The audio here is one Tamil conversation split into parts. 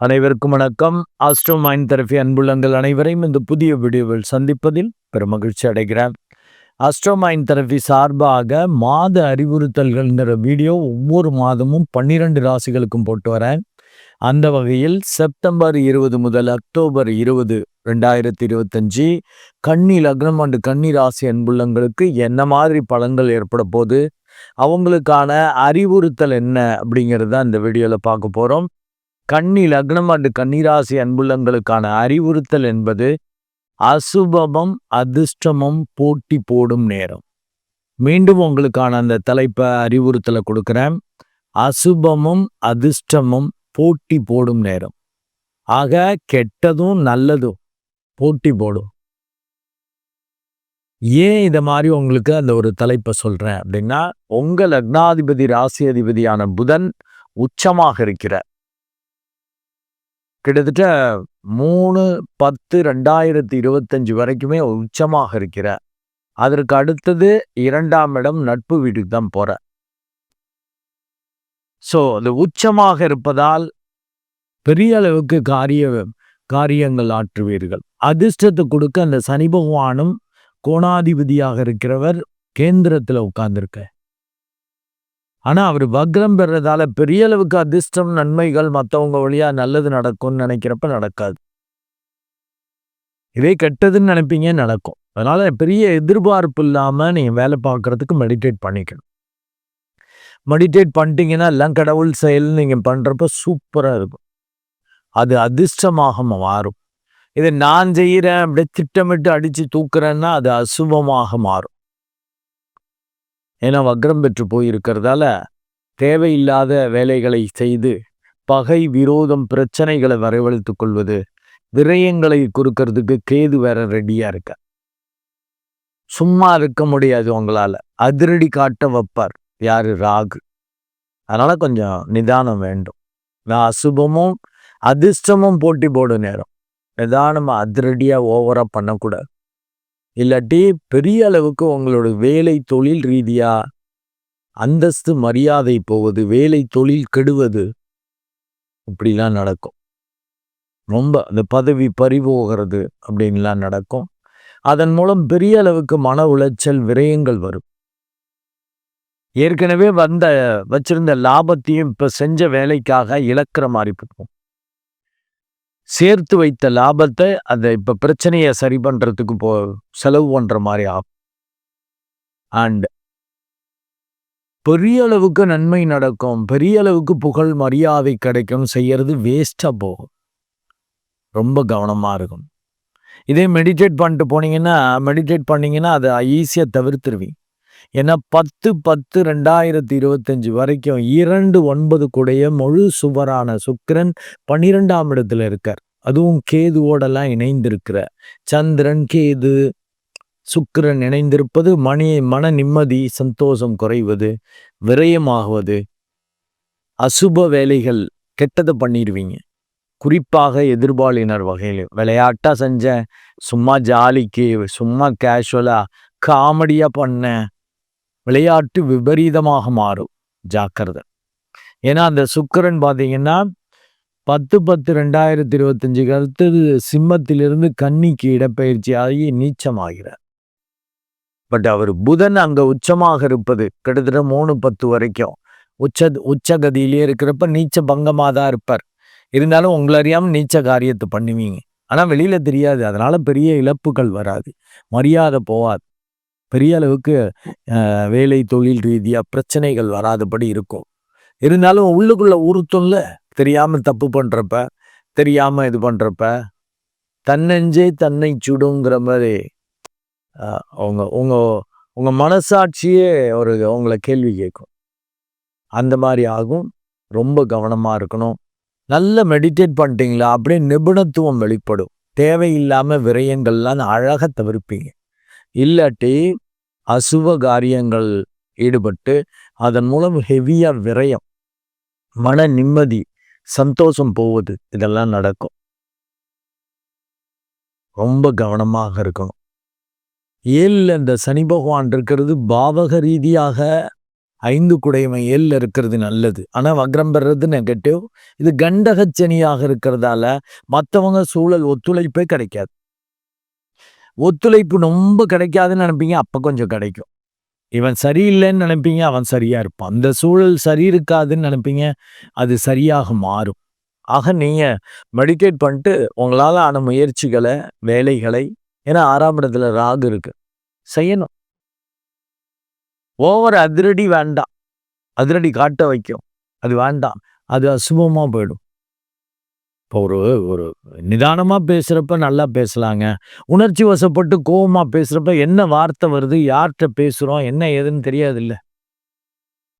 அனைவருக்கும் வணக்கம். ஆஸ்ட்ரோ மைண்ட் தெரபி அன்புள்ளங்கள் அனைவரையும் இந்த புதிய வீடியோவில் சந்திப்பதில் பெருமகிழ்ச்சி அடைகிறேன். ஆஸ்ட்ரோ மைண்ட் தெரபி சார்பாக மாத அறிவுறுத்தல்கள்ங்கிற வீடியோ ஒவ்வொரு மாதமும் பன்னிரெண்டு ராசிகளுக்கும் போட்டு வரேன். அந்த வகையில் செப்டம்பர் இருபது முதல் அக்டோபர் இருபது ரெண்டாயிரத்தி இருபத்தஞ்சி கன்னி லக்னம் அண்டு கன்னி ராசி அன்புள்ளங்களுக்கு என்ன மாதிரி பலன்கள் ஏற்பட போகுது? அவங்களுக்கான அறிவுறுத்தல் என்ன அப்படிங்கிறத இந்த வீடியோவில் பார்க்க போகிறோம் கன்னி லக்னம் அண்டு கன்னிராசி அன்புள்ளங்களுக்கான அறிவுறுத்தல் என்பது அசுபமும் அதிர்ஷ்டமும் போட்டி போடும் நேரம். மீண்டும் உங்களுக்கான அந்த தலைப்பை அறிவுறுத்தலை கொடுக்குறேன். அசுபமும் அதிர்ஷ்டமும் போட்டி போடும் நேரம். ஆக கெட்டதும் நல்லதும் போட்டி போடும். ஏன் இதை மாதிரி உங்களுக்கு அந்த ஒரு தலைப்பை சொல்றேன் அப்படின்னா உங்க லக்னாதிபதி ராசி அதிபதியான புதன் உச்சமாக இருக்கிறார். கிட்டத்தட்ட மூணு பத்து ரெண்டாயிரத்தி இருபத்தஞ்சு வரைக்குமே உச்சமாக இருக்கிற. அதற்கு அடுத்தது இரண்டாம் இடம் நட்பு வீட்டுக்கு தான் போற. ஸோ அது உச்சமாக இருப்பதால் பெரிய அளவுக்கு காரிய காரியங்கள் ஆற்றுவீர்கள். அதிர்ஷ்டத்தை கொடுக்க அந்த சனி பகவானும் கோணாதிபதியாக இருக்கிறவர் கேந்திரத்தில் உட்கார்ந்துருக்க. ஆனால் அவர் வக்ரம் பெறதால பெரிய அளவுக்கு அதிர்ஷ்டம் நன்மைகள் மற்றவங்க வழியாக நல்லது நடக்கும்னு நினைக்கிறப்ப நடக்காது. இதே கெட்டதுன்னு நினைப்பீங்க நடக்கும். அதனால பெரிய எதிர்பார்ப்பு இல்லாமல் நீங்கள் வேலை பார்க்கறதுக்கு மெடிடேட் பண்ணிக்கணும். மெடிடேட் பண்ணிட்டீங்கன்னா எல்லாம் கடவுள் செயல் நீங்கள் பண்ணுறப்ப சூப்பராக இருக்கும். அது அதிர்ஷ்டமாக மாறும். இதை நான் செய்கிறேன் அப்படியே திட்டமிட்டு அடித்து தூக்குறேன்னா அது அசுபமாக மாறும். ஏன்னா வக்ரம் பெற்று போயிருக்கிறதால தேவையில்லாத வேலைகளை செய்து பகை விரோதம் பிரச்சனைகளை வரவழைத்து கொள்வது விரயங்களை கொடுக்கறதுக்கு கேது வேற ரெடியா இருக்க. சும்மா இருக்க முடியாது உங்களால. அதிரடி காட்ட வைப்பார். யாரு? ராகு. அதனால கொஞ்சம் நிதானம் வேண்டும். நான் அசுபமும் அதிர்ஷ்டமும் போட்டி போடும் நேரம். நிதானமா அதிரடியா ஓவரா பண்ணக்கூடாது. இல்லாட்டி பெரிய அளவுக்கு உங்களோட வேலை தொழில் ரீதியாக அந்தஸ்து மரியாதை போவது வேலை தொழில் கெடுவது இப்படிலாம் நடக்கும். ரொம்ப அந்த பதவி பறிபோகிறது அப்படின்லாம் நடக்கும். அதன் மூலம் பெரிய அளவுக்கு மன உளைச்சல் விரயங்கள் வரும். ஏற்கனவே வந்த வச்சிருந்த லாபத்தையும் இப்போ செஞ்ச வேலைக்காக இழக்கிற மாதிரி இருக்கும். சேர்த்து வைத்த லாபத்தை அதை இப்போ பிரச்சனையை சரி பண்றதுக்கு போ செலவு பண்ற மாதிரி ஆகும் அண்ட் பெரிய அளவுக்கு நன்மை நடக்கும். பெரிய அளவுக்கு புகழ் மரியாதை கிடைக்கும். செய்யறது வேஸ்டா போகும். ரொம்ப கவனமா இருக்கும் இதே மெடிடேட் பண்ணிட்டு போனீங்கன்னா மெடிடேட் பண்ணீங்கன்னா அதை ஈஸியாக தவிர்த்துருவீங்க. ஏன்னா பத்து பத்து ரெண்டாயிரத்தி இருபத்தஞ்சு வரைக்கும் இரண்டு ஒன்பது கூடைய முழு சுவரான சுக்கிரன் பன்னிரெண்டாம் இடத்துல இருக்கார். அதுவும் கேதுவோடெல்லாம் இணைந்திருக்கிற சந்திரன் கேது சுக்கிரன் இணைந்திருப்பது மணி மன நிம்மதி சந்தோஷம் குறைவது விரயமாகுவது அசுப வேலைகள் கெட்டதை பண்ணிடுவீங்க குறிப்பாக எதிர்பாலினர் வகையில். விளையாட்டாக செஞ்சேன். சும்மா ஜாலிக்கு சும்மா கேஷுவலாக காமெடியாக பண்ணேன். விளையாட்டு விபரீதமாக மாறும். ஜாக்கிரதை. ஏன்னா அந்த சுக்கரன் பார்த்தீங்கன்னா பத்து பத்து ரெண்டாயிரத்தி இருபத்தஞ்சுக்கு அடுத்தது சிம்மத்திலிருந்து கன்னிக்கு இடப்பெயர்ச்சி ஆகி நீச்சமாகிறார். பட் அவர் புதன் அங்கே உச்சமாக இருப்பது கிட்டத்தட்ட மூணு பத்து வரைக்கும். உச்ச உச்சகதியிலே இருக்கிறப்ப நீச்ச பங்கமாக தான் இருப்பார். இருந்தாலும் உங்களை அறியாமல் நீச்ச காரியத்தை பண்ணுவீங்க. ஆனால் வெளியில் தெரியாது. அதனால் பெரிய இழப்புகள் வராது. மரியாதை போகாது பெரிய அளவுக்கு வேலை தொழில் ரீதியாக பிரச்சனைகள் வராதபடி இருக்கும். இருந்தாலும் உள்ளுக்குள்ளே உறுத்தும்ல தெரியாமல் தப்பு பண்ணுறப்ப தெரியாமல் இது பண்ணுறப்ப தன்னெஞ்சே தன்னை சுடுங்கிற மாதிரி அவங்க உங்கள் உங்கள் மனசாட்சியே ஒரு உங்களை கேள்வி கேட்கும். அந்த மாதிரி ஆகும். ரொம்ப கவனமாக இருக்கணும். நல்ல மெடிடேட் பண்ணிட்டீங்களா? அப்படியே நிபுணத்துவம் வெளிப்படும். தேவையில்லாமல் விரயங்கள்லாம் அழகாக தவிர்ப்பீங்க. இல்லாட்டி அசுவ காரியங்கள் ஈடுபட்டு அதன் மூலம் ஹெவியாக விரயம் மன நிம்மதி சந்தோஷம் போவது இதெல்லாம் நடக்கும். ரொம்ப கவனமாக இருக்கணும். ஏழில் இந்த சனி பகவான் இருக்கிறது பாவக ரீதியாக ஐந்து குடைமை ஏழில் இருக்கிறது நல்லது. ஆனால் வக்ரம் பெறது நெகட்டிவ் இது கண்டகச்சனியாக இருக்கிறதால மற்றவங்க சூழல் ஒத்துழைப்பே கிடைக்காது. ஒத்துழைப்பு ரொம்ப கிடைக்காதுன்னு நினைப்பீங்க அப்போ கொஞ்சம் கிடைக்கும். இவன் சரியில்லைன்னு நினைப்பீங்க அவன் சரியாக இருப்பான். அந்த சூழல் சரி இருக்காதுன்னு நினைப்பீங்க அது சரியாக மாறும். ஆக நீங்கள் மெடிடேட் பண்ணிட்டு உங்களால் ஆன முயற்சிகளை வேலைகளை ஏன்னா ஆறாம் இடத்துல ராகு இருக்கு செய்யணும். ஓவர் அதிரடி வேண்டாம். அதிரடி காட்ட வைக்கும். அது வேண்டாம். அது அசுபமாக போயிடும். இப்போ ஒரு ஒரு நிதானமாக பேசுகிறப்ப நல்லா பேசலாங்க. உணர்ச்சி வசப்பட்டு கோபமாக பேசுகிறப்ப என்ன வார்த்தை வருது யார்கிட்ட பேசுகிறோம் என்ன ஏதுன்னு தெரியாது இல்லை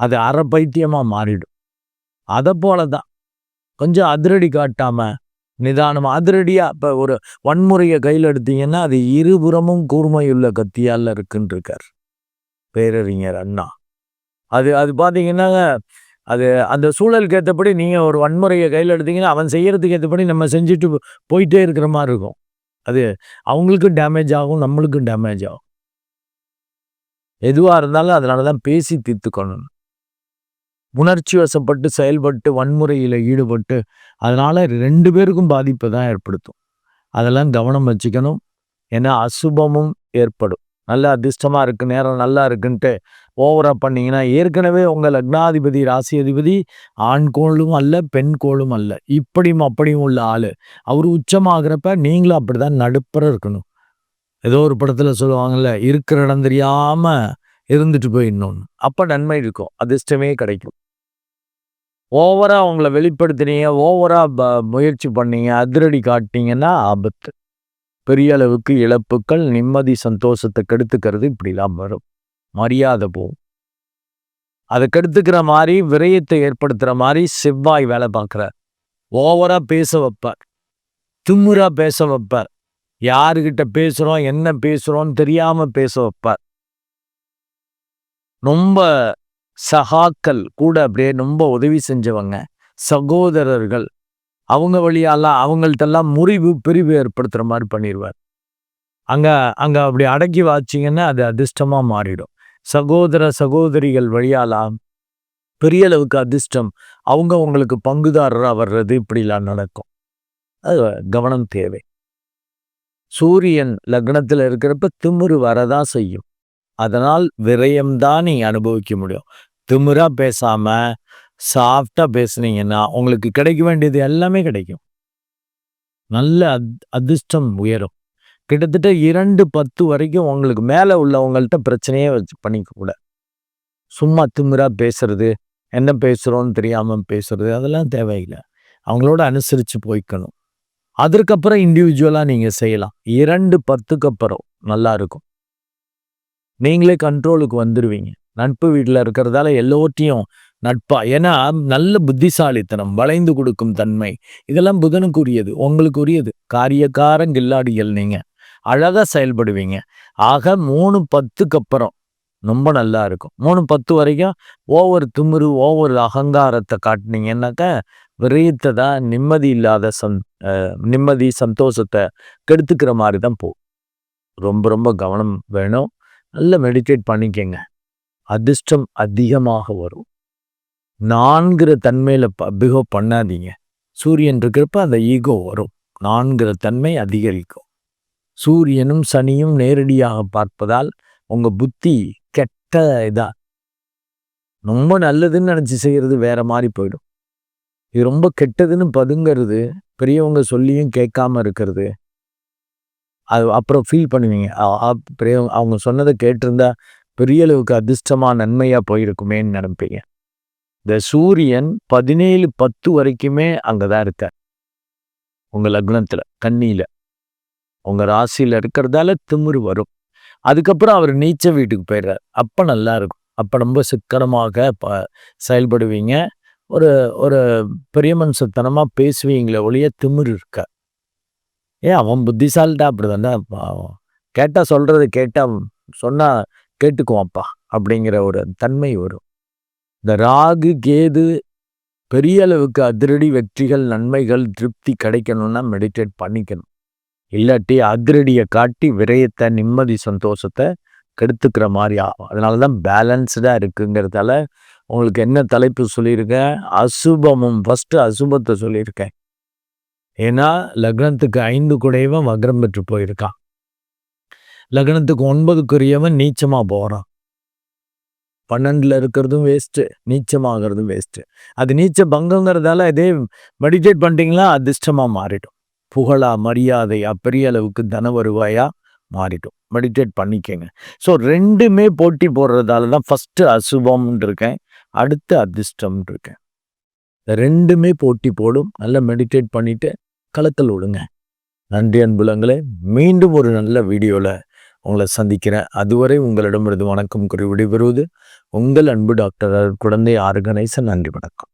அது அரை பைத்தியமாக மாறிடும். அதை போல தான் கொஞ்சம் அதிரடி காட்டாமல் நிதானமாக அதிரடியாக இப்போ ஒரு வன்முறையை கையில் எடுத்தீங்கன்னா அது இருபுறமும் கூர்மையுள்ள கத்தியால் இருக்குன்னு இருக்கார் பேரறிஞர் அண்ணா. அது அது பார்த்தீங்கன்னா அது அந்த சூழலுக்கு ஏற்றபடி நீங்கள் ஒரு வன்முறையை கையில் எடுத்தீங்கன்னா அவன் செய்கிறதுக்கு ஏற்றபடி நம்ம செஞ்சுட்டு போயிட்டே இருக்கிற மாதிரி இருக்கும். அது அவங்களுக்கும் டேமேஜ் ஆகும் நம்மளுக்கும் டேமேஜ் ஆகும். எதுவாக இருந்தாலும் அதனால தான் பேசி தீர்த்துக்கணும் உணர்ச்சி வசப்பட்டு செயல்பட்டு வன்முறையில் ஈடுபட்டு அதனால் ரெண்டு பேருக்கும் பாதிப்பை தான் ஏற்படுத்தும். அதெல்லாம் கவனம் வச்சுக்கணும். ஏன்னா அசுபமும் ஏற்படும். நல்ல அதிர்ஷ்டமாக இருக்குது நேரம் நல்லா இருக்குன்ட்டு ஓவராக பண்ணிங்கன்னா ஏற்கனவே உங்கள் லக்னாதிபதி ராசி அதிபதி ஆண் கோளும் அல்ல பெண் கோளும் அல்ல. இப்படியும் அப்படியும் உள்ள ஆள். அவர் உச்சமாகிறப்ப நீங்களும் அப்படி தான் நடுப்புற இருக்கணும். ஏதோ ஒரு படத்தில் சொல்லுவாங்கல்ல இருக்கிற இடம் தெரியாமல் இருந்துட்டு போயிடணும் அப்போ நன்மை இருக்கும். அதிர்ஷ்டமே கிடைக்கும். ஓவராக அவங்கள வெளிப்படுத்தினீங்க ஓவராக ப முயற்சி பண்ணீங்க அதிரடி காட்டினீங்கன்னா ஆபத்து. பெரிய அளவுக்கு இழப்புக்கள் நிம்மதி சந்தோஷத்தை கெடுத்துக்கிறது இப்படிலாம் வரும். மரியாதை போகும் அதை கெடுத்துக்கிற மாதிரி விரயத்தை ஏற்படுத்துகிற மாதிரி செவ்வாய் வேலை பார்க்குறார். ஓவராக பேச வைப்பார். திம்முறாக பேச வைப்பார். யாருக்கிட்ட பேசுகிறோம் என்ன பேசுகிறோன்னு தெரியாமல் பேச வைப்பார். ரொம்ப சகாக்கள் கூட அப்படியே ரொம்ப உதவி செஞ்சவங்க சகோதரர்கள் அவங்க வழியாலாம் அவங்கள்ட்டெல்லாம் முறிவு பிரிவு ஏற்படுத்துகிற மாதிரி பண்ணிடுவார் அங்கே அங்கே அப்படி அடக்கி வாச்சிங்கன்னா அது அதிர்ஷ்டமாக மாறிடும். சகோதர சகோதரிகள் வழியாலாம் பெரிய அளவுக்கு அதிர்ஷ்டம். அவங்க உங்களுக்கு பங்குதாரராக வர்றது இப்படிலாம் நடக்கும். அது கவனம் தேவை. சூரியன் லக்னத்தில் இருக்கிறப்ப திமுரு வரதான் செய்யும். அதனால் விரயம்தான் நீங்கள் அனுபவிக்க முடியும். திமுறாக பேசாமல் சாஃப்டாக பேசுனீங்கன்னா உங்களுக்கு கிடைக்க வேண்டியது எல்லாமே கிடைக்கும். நல்ல அத் அதிர்ஷ்டம் உயரும். கிட்டத்தட்ட இரண்டு பத்து வரைக்கும் உங்களுக்கு மேலே உள்ளவங்கள்ட்ட பிரச்சனையே வச்சு பண்ணிக்கக்கூட சும்மா திமுறா பேசுறது என்ன பேசுகிறோன்னு தெரியாமல் பேசுறது அதெல்லாம் தேவையில்லை. அவங்களோட அனுசரித்து போய்க்கணும். அதற்கப்புறம் இண்டிவிஜுவலாக நீங்கள் செய்யலாம். இரண்டு பத்துக்கு அப்புறம் நல்லா இருக்கும். நீங்களே கண்ட்ரோலுக்கு வந்துடுவீங்க நட்பு வீட்டில் இருக்கிறதால எல்லோர்ட்டையும் நட்பா ஏன்னா நல்ல புத்திசாலித்தனம் வளைந்து கொடுக்கும் தன்மை இதெல்லாம் புதனுக்குரியது உங்களுக்குரியது. காரியக்காரன் கில்லாடிகள் நீங்கள் அழகாக செயல்படுவீங்க. ஆக மூணு பத்துக்கு அப்புறம் ரொம்ப நல்லா இருக்கும். மூணு பத்து வரைக்கும் ஒவ்வொரு திமிரு ஒவ்வொரு அகங்காரத்தை காட்டினீங்கன்னாக்க விரயத்தை தான் நிம்மதி இல்லாத சந் நிம்மதி சந்தோஷத்தை கெடுத்துக்கிற மாதிரி தான் போகும். ரொம்ப ரொம்ப கவனம் வேணும். நல்லா மெடிடேட் பண்ணிக்கங்க. அதிர்ஷ்டம் அதிகமாக வரும். நான்கிற தன்மையில் ப பிகோ பண்ணாதீங்க. சூரியன் இருக்கிறப்ப அந்த ஈகோ வரும். நான்கிற தன்மை அதிகரிக்கும். சூரியனும் சனியும் நேரடியாக பார்ப்பதால் உங்கள் புத்தி கெட்ட இதா? ரொம்ப நல்லதுன்னு நினச்சி செய்கிறது வேற மாதிரி போயிடும். இது ரொம்ப கெட்டதுன்னு பதுங்கிறது பெரியவங்க சொல்லியும் கேட்காம இருக்கிறது. அது அப்புறம் ஃபீல் பண்ணுவீங்க. பெரிய அவங்க சொன்னதை கேட்டிருந்தா பெரிய அளவுக்கு அதிர்ஷ்டமாக நன்மையாக போயிருக்குமேன்னு நினைப்பீங்க. இந்த சூரியன் பதினேழு பத்து வரைக்குமே அங்கே தான் இருக்கார். உங்கள் லக்னத்தில் கண்ணியில் உங்கள் ராசியில் இருக்கிறதால திமிரு வரும். அதுக்கப்புறம் அவர் நீச்ச வீட்டுக்கு போயிடுறார். அப்போ நல்லா இருக்கும். அப்போ ரொம்ப சிக்கனமாக ப செயல்படுவீங்க. ஒரு ஒரு பெரிய மனுஷத்தனமாக பேசுவீங்களே ஒழிய திமிரு இருக்க ஏன் அவன் புத்திசாலிட்டா அப்படி தானே கேட்டால் சொல்கிறத கேட்டால் சொன்னால் கேட்டுக்குவான்ப்பா அப்படிங்கிற ஒரு தன்மை வரும். இந்த ராகு கேது பெரிய அளவுக்கு அதிரடி வெற்றிகள் நன்மைகள் திருப்தி கிடைக்கணும்னா மெடிடேட் பண்ணிக்கணும். இல்லாட்டி அதிரடியை காட்டி விரயத்தை நிம்மதி சந்தோஷத்தை கெடுத்துக்கிற மாதிரி ஆகும். அதனால தான் பேலன்ஸ்டாக இருக்குங்கிறதால உங்களுக்கு என்ன தலைப்பு சொல்லியிருக்கேன்? அசுபமும் ஃபஸ்ட்டு அசுபத்தை சொல்லியிருக்கேன். ஏன்னா லக்னத்துக்கு ஐந்து குடையவன் வக்ரம் பெற்று போயிருக்கான். லக்னத்துக்கு ஒன்பதுக்குரியவன் நீச்சமாக போகிறான் பன்னெண்டில் இருக்கிறதும் வேஸ்ட்டு நீச்சமாகிறதும் வேஸ்ட்டு அது நீச்ச பங்கங்கிறதால இதே மெடிடேட் பண்ணிட்டீங்களா அதிர்ஷ்டமாக மாறிடும். புகழா மரியாதை பெரிய அளவுக்கு தன வருவாயா மாறிடும். மெடிடேட் பண்ணிக்கங்க. ஸோ ரெண்டுமே போட்டி போடுறதால தான் ஃபஸ்ட்டு அசுபம்னு இருக்கேன். அடுத்து அதிர்ஷ்டம்னு இருக்கேன். ரெண்டுமே போட்டி போடும். நல்லா மெடிடேட் பண்ணிவிட்டு கலக்கல் விடுங்க நன்றி அன்புலங்களே. மீண்டும் ஒரு நல்ல வீடியோவில் உங்களை சந்திக்கிறேன். அதுவரை உங்களிடமிருந்து வணக்கம் கூறி விடைபெறுவது உங்கள் அன்பு டாக்டர் குழந்தை ஆர்கனைசன் நன்றி வணக்கம்.